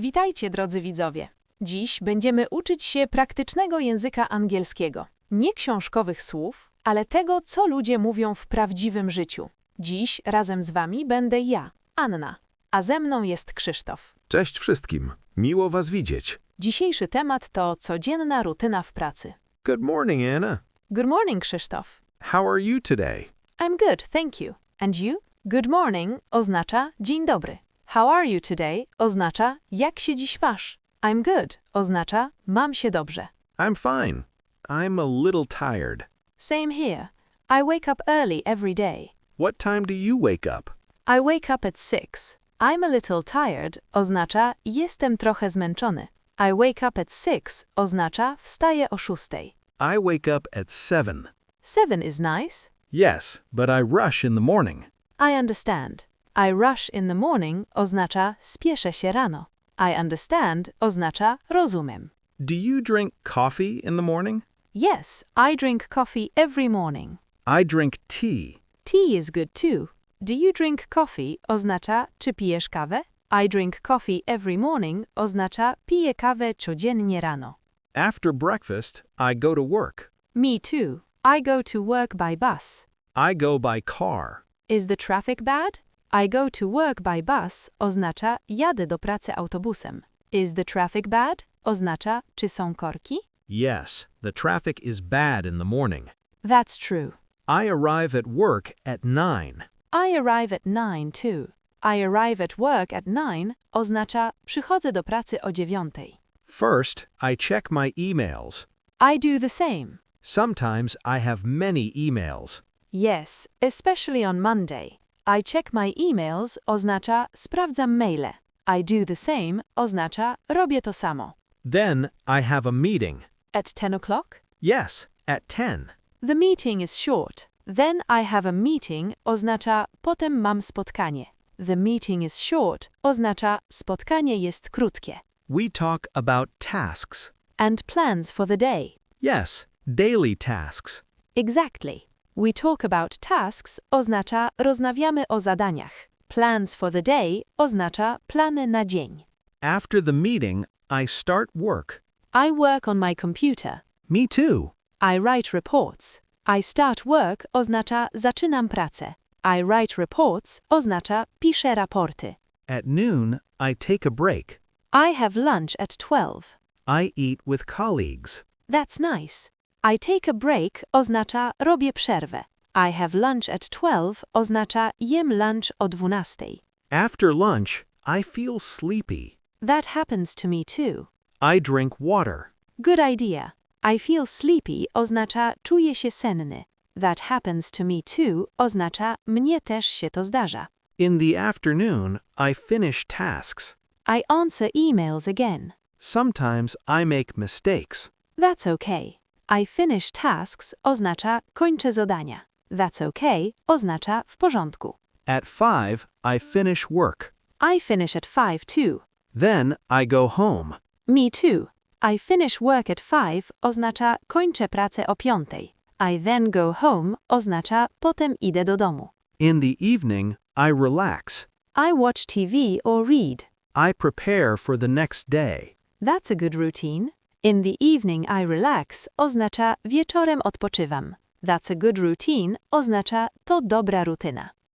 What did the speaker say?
Witajcie, drodzy widzowie. Dziś będziemy uczyć się praktycznego języka angielskiego. Nie książkowych słów, ale tego, co ludzie mówią w prawdziwym życiu. Dziś razem z wami będę ja, Anna, a ze mną jest Krzysztof. Cześć wszystkim. Miło was widzieć. Dzisiejszy temat to codzienna rutyna w pracy. Good morning, Anna. Good morning, Krzysztof. How are you today? I'm good, thank you. And you? Good morning oznacza dzień dobry. How are you today oznacza jak się dziś masz. I'm good oznacza mam się dobrze. I'm fine. I'm a little tired. Same here. I wake up early every day. What time do you wake up? I wake up at 6. I'm a little tired oznacza jestem trochę zmęczony. I wake up at 6 oznacza wstaję o 6. I wake up at 7. 7 is nice. Yes, but I rush in the morning. I understand. I rush in the morning oznacza spieszę się rano. I understand oznacza rozumiem. Do you drink coffee in the morning? Yes, I drink coffee every morning. I drink tea. Tea is good too. Do you drink coffee oznacza czy pijesz kawę? I drink coffee every morning oznacza piję kawę codziennie rano. After breakfast, I go to work. Me too. I go to work by bus. I go by car. Is the traffic bad? I go to work by bus oznacza jadę do pracy autobusem. Is the traffic bad? Oznacza czy są korki? Yes, the traffic is bad in the morning. That's true. I arrive at work at 9. I arrive at 9 too. I arrive at work at 9 oznacza przychodzę do pracy o dziewiątej. First, I check my emails. I do the same. Sometimes I have many emails. Yes, especially on Monday. I check my emails oznacza sprawdzam maile. I do the same oznacza robię to samo. Then I have a meeting. At 10 o'clock? Yes, at 10. The meeting is short. Then I have a meeting oznacza potem mam spotkanie. The meeting is short oznacza spotkanie jest krótkie. We talk about tasks. And plans for the day. Yes, daily tasks. Exactly. We talk about tasks oznacza rozmawiamy o zadaniach. Plans for the day oznacza plany na dzień. After the meeting, I start work. I work on my computer. Me too. I write reports. I start work oznacza zaczynam pracę. I write reports oznacza piszę raporty. At noon, I take a break. I have lunch at 12. I eat with colleagues. That's nice. I take a break oznacza robię przerwę. I have lunch at 12 oznacza jem lunch o 12. After lunch, I feel sleepy. That happens to me too. I drink water. Good idea. I feel sleepy oznacza czuję się senny. That happens to me too oznacza mnie też się to zdarza. In the afternoon, I finish tasks. I answer emails again. Sometimes I make mistakes. That's okay. I finish tasks oznacza kończę zadania. That's okay oznacza w porządku. At 5, I finish work. I finish at 5 too. Then I go home. Me too. I finish work at 5 oznacza kończę pracę o 5. I then go home oznacza potem idę do domu. In the evening, I relax. I watch TV or read. I prepare for the next day. That's a good routine. In the evening I relax oznacza wieczorem odpoczywam. That's a good routine oznacza to dobra rutyna.